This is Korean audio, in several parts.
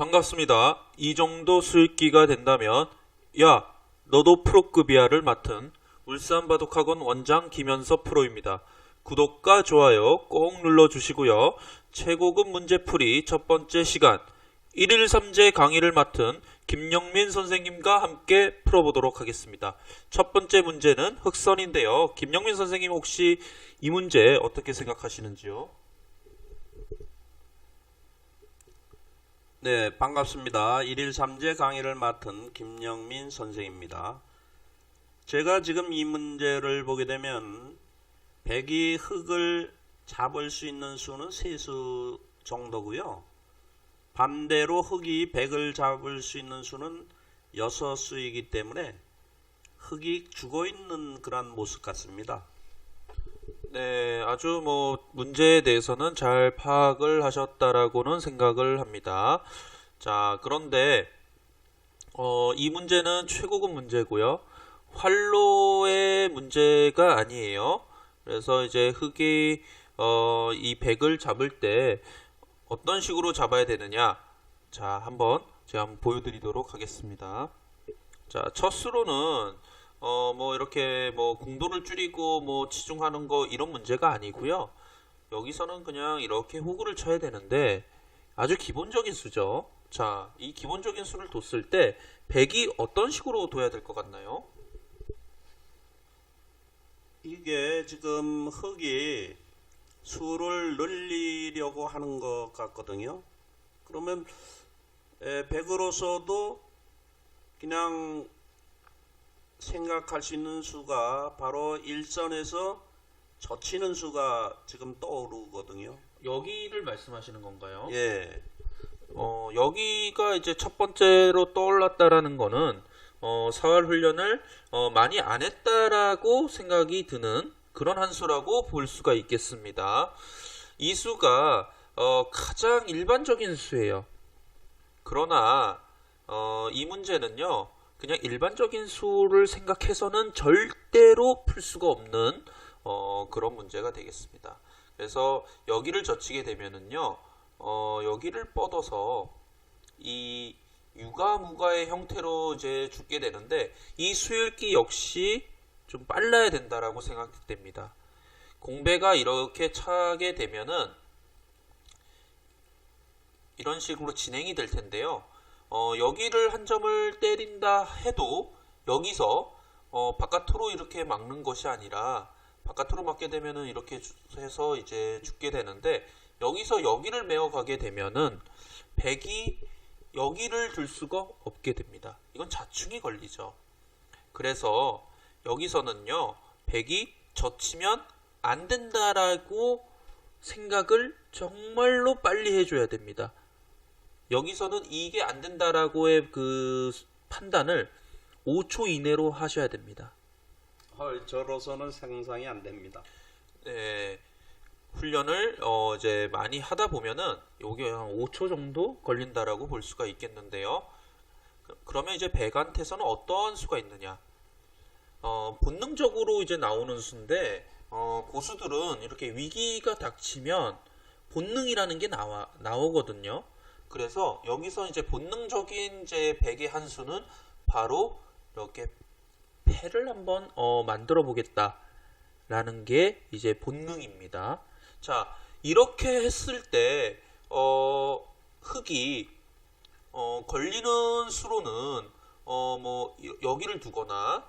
반갑습니다. 이 정도 수익기가 된다면 야 너도 프로급이야를 맡은 울산 바둑학원 원장 김현섭 프로입니다. 구독과 좋아요 꼭 눌러주시고요. 최고급 문제풀이 첫 번째 시간 1일 3제 강의를 맡은 김영민 선생님과 함께 풀어보도록 하겠습니다. 첫 번째 문제는 흑선인데요. 김영민 선생님 혹시 이 문제 어떻게 생각하시는지요? 네, 반갑습니다. 1일 3제 강의를 맡은 김영민 선생입니다. 제가 지금 이 문제를 보게 되면 백이 흙을 잡을 수 있는 수는 세 수 정도고요. 반대로 흙이 백을 잡을 수 있는 수는 여섯 수이기 때문에 흙이 죽어 있는 그런 모습 같습니다. 네, 아주 뭐 문제에 대해서는 잘 파악을 하셨다라고는 생각을 합니다. 자, 그런데 어, 이 문제는 최고급 문제고요. 활로의 문제가 아니에요. 그래서 이제 흙이 어, 이 백을 잡을 때 어떤 식으로 잡아야 되느냐? 자, 한번 제가 한번 보여드리도록 하겠습니다. 자, 첫 수로는 어, 뭐 이렇게 뭐 공도를 줄이고 뭐 치중하는 거 이런 문제가 아니고요. 여기서는 그냥 이렇게 호구를 쳐야 되는데 아주 기본적인 수죠. 자, 이 기본적인 수를 뒀을 때 100이 어떤 식으로 둬야 될 것 같나요? 이게 지금 흙이 수를 늘리려고 하는 것 같거든요. 그러면 에, 백으로서도 그냥 생각할 수 있는 수가 바로 일선에서 젖히는 수가 지금 떠오르거든요. 여기를 말씀하시는 건가요? 예, 어, 여기가 이제 첫 번째로 떠올랐다라는 거는 어, 사활 훈련을 어, 많이 안 했다라고 생각이 드는 그런 한 수라고 볼 수가 있겠습니다. 이 수가 어, 가장 일반적인 수예요. 그러나 어, 이 문제는요, 그냥 일반적인 수를 생각해서는 절대로 풀 수가 없는 어, 그런 문제가 되겠습니다. 그래서 여기를 젖히게 되면은요, 어, 여기를 뻗어서 이 유가무가의 형태로 이제 죽게 되는데 이 수율기 역시 좀 빨라야 된다라고 생각됩니다. 공배가 이렇게 차게 되면은 이런 식으로 진행이 될 텐데요. 어, 여기를 한 점을 때린다 해도 여기서 어, 바깥으로 이렇게 막는 것이 아니라 바깥으로 막게 되면은 이렇게 주- 해서 이제 죽게 되는데 여기서 여기를 메어 가게 되면은 백이 여기를 들 수가 없게 됩니다. 이건 자충이 걸리죠. 그래서 여기서는요, 백이 젖히면 안 된다라고 생각을 정말로 빨리 해줘야 됩니다. 여기서는 이게 안 된다라고의 그 판단을 5초 이내로 하셔야 됩니다. 헐 저로서는 상상이 안 됩니다. 네, 훈련을 어, 이제 많이 하다 보면은 요게 한 5초 정도 걸린다라고 볼 수가 있겠는데요. 그- 그러면 이제 백한테서는 어떠한 수가 있느냐? 어, 본능적으로 이제 나오는 수인데 어, 고수들은 이렇게 위기가 닥치면 본능이라는 게 나와 나오거든요. 그래서 여기서 이제 본능적인 이제 백의 한 수는 바로 이렇게 패를 한번 어, 만들어 보겠다라는 게 이제 본능입니다. 자, 이렇게 했을 때 어, 흙이 어, 걸리는 수로는 어, 뭐 여- 여기를 두거나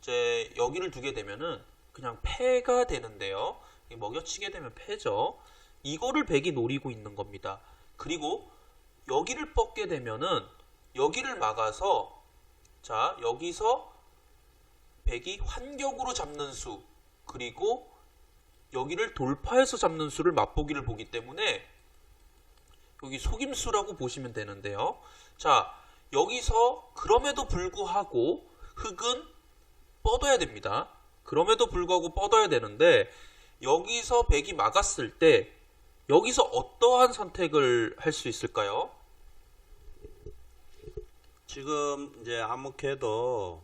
이제 여기를 두게 되면은 그냥 패가 되는데요. 이 먹여치게 되면 패죠. 이거를 백이 노리고 있는 겁니다. 그리고 여기를 뻗게 되면은 여기를 막아서 자 여기서 백이 환격으로 잡는 수 그리고 여기를 돌파해서 잡는 수를 맛보기를 보기 때문에 여기 속임수라고 보시면 되는데요. 자 여기서 그럼에도 불구하고 흙은 뻗어야 됩니다. 그럼에도 불구하고 뻗어야 되는데 여기서 백이 막았을 때 여기서 어떠한 선택을 할 수 있을까요? 지금 이제 아무래도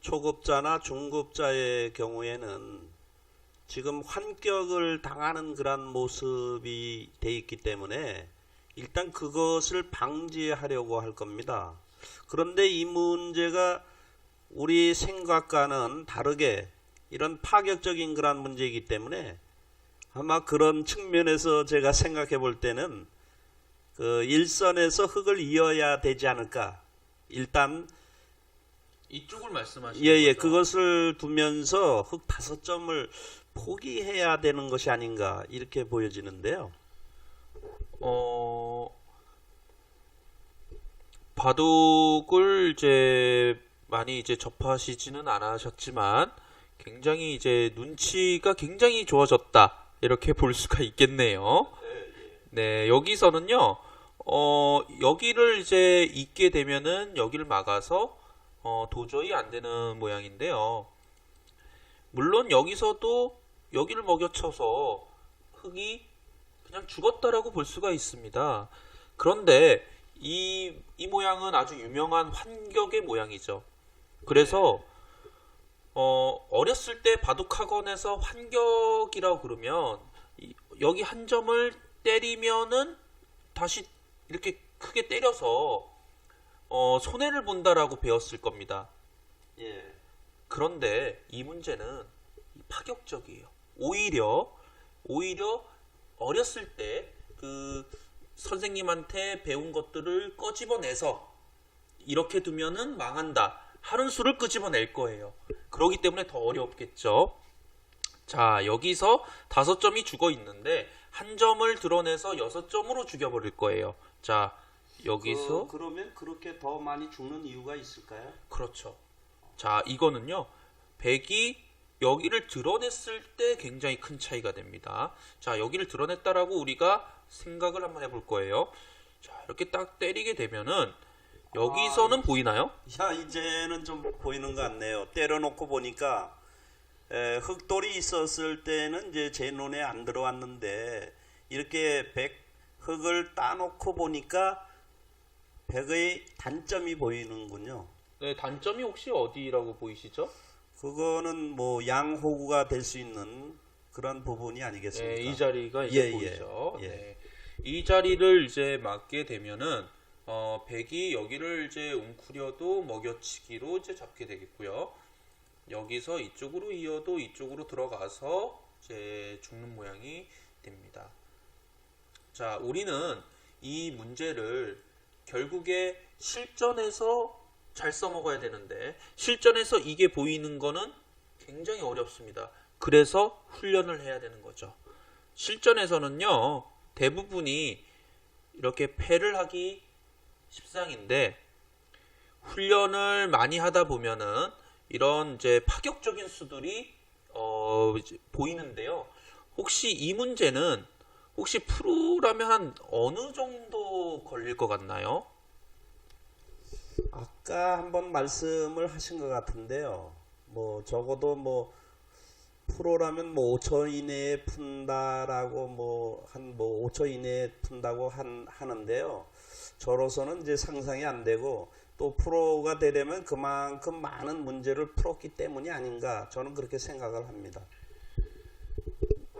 초급자나 중급자의 경우에는 지금 환격을 당하는 그런 모습이 돼 있기 때문에 일단 그것을 방지하려고 할 겁니다. 그런데 이 문제가 우리 생각과는 다르게 이런 파격적인 그런 문제이기 때문에 아마 그런 측면에서 제가 생각해 볼 때는 그 일선에서 흙을 이어야 되지 않을까. 일단 이쪽을 말씀하시는 예예 거죠? 그것을 두면서 흙 다섯 점을 포기해야 되는 것이 아닌가 이렇게 보여지는데요. 어 바둑을 이제 많이 이제 접하시지는 않으셨지만 굉장히 이제 눈치가 굉장히 좋아졌다 이렇게 볼 수가 있겠네요. 네 여기서는요 어 여기를 이제 잇게 되면은 여기를 막아서 어 도저히 안 되는 모양인데요. 물론 여기서도 여기를 먹여쳐서 흙이 그냥 죽었다라고 볼 수가 있습니다. 그런데 이, 이 모양은 아주 유명한 환격의 모양이죠. 그래서 어, 어렸을 때 바둑학원에서 환격이라고 그러면 이- 여기 한 점을 때리면은 다시 이렇게 크게 때려서 어, 손해를 본다라고 배웠을 겁니다. 예. 그런데 이 문제는 파격적이에요. 오히려 오히려 어렸을 때 그 선생님한테 배운 것들을 꺼집어내서 이렇게 두면은 망한다 하는 수를 끄집어낼 거예요. 그러기 때문에 더 어렵겠죠. 자 여기서 다섯 점이 죽어 있는데 한 점을 드러내서 여섯 점으로 죽여버릴 거예요. 자 여기서 그, 그러면 그렇게 더 많이 죽는 이유가 있을까요? 그렇죠. 자, 이거는요. 백이 여기를 드러냈을 때 굉장히 큰 차이가 됩니다. 자, 여기를 드러냈다라고 우리가 생각을 한번 해볼 거예요. 자, 이렇게 딱 때리게 되면은 여기서는 보이나요? 야 이제는 좀 보이는 것 같네요. 때려놓고 보니까 에, 흙돌이 있었을 때는 이제 제 눈에 안 들어왔는데 이렇게 백 흙을 따놓고 보니까 백의 단점이 보이는군요. 네, 단점이 혹시 어디라고 보이시죠? 그거는 뭐 양호구가 될 수 있는 그런 부분이 아니겠습니까? 네, 이 자리가 이제 예, 예. 보이죠. 예. 네. 이 자리를 이제 맞게 되면은 어, 백이 여기를 이제 웅크려도 먹여치기로 이제 잡게 되겠고요. 여기서 이쪽으로 이어도 이쪽으로 들어가서 이제 죽는 모양이 됩니다. 자, 우리는 이 문제를 결국에 실전에서 잘 써먹어야 되는데 실전에서 이게 보이는 거는 굉장히 어렵습니다. 그래서 훈련을 해야 되는 거죠. 실전에서는요, 대부분이 이렇게 패를 하기 십상인데, 훈련을 많이 하다 보면은 이런 이제 파격적인 수들이 어, 보이는데요. 혹시 이 문제는 혹시 프로라면 한 어느 정도 걸릴 것 같나요? 아까 한번 말씀을 하신 것 같은데요. 뭐 적어도 뭐 프로라면 뭐 5초 이내에 푼다라고 뭐 한뭐 5초 이내에 푼다고 한 하는데요. 저로서는 이제 상상이 안 되고 또 프로가 되려면 그만큼 많은 문제를 풀었기 때문이 아닌가 저는 그렇게 생각을 합니다.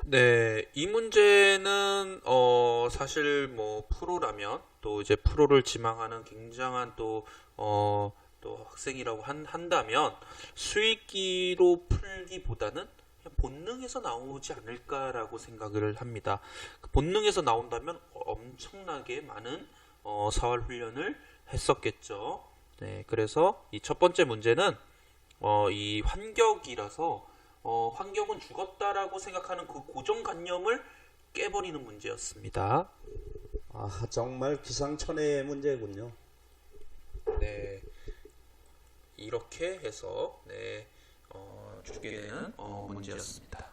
네, 이 문제는 어 사실 뭐 프로라면 또 이제 프로를 지망하는 굉장한 또 어 또 학생이라고 한, 한다면 수익기로 풀기보다는 본능에서 나오지 않을까라고 생각을 합니다. 그 본능에서 나온다면 엄청나게 많은 어, 사활 훈련을 했었겠죠. 네, 그래서 이 첫 번째 문제는 어, 이 환격이라서 어, 환경은 죽었다라고 생각하는 그 고정관념을 깨버리는 문제였습니다. 아 정말 기상천외의 문제군요. 네, 이렇게 해서 네, 어, 주게 되는 어, 문제였습니다.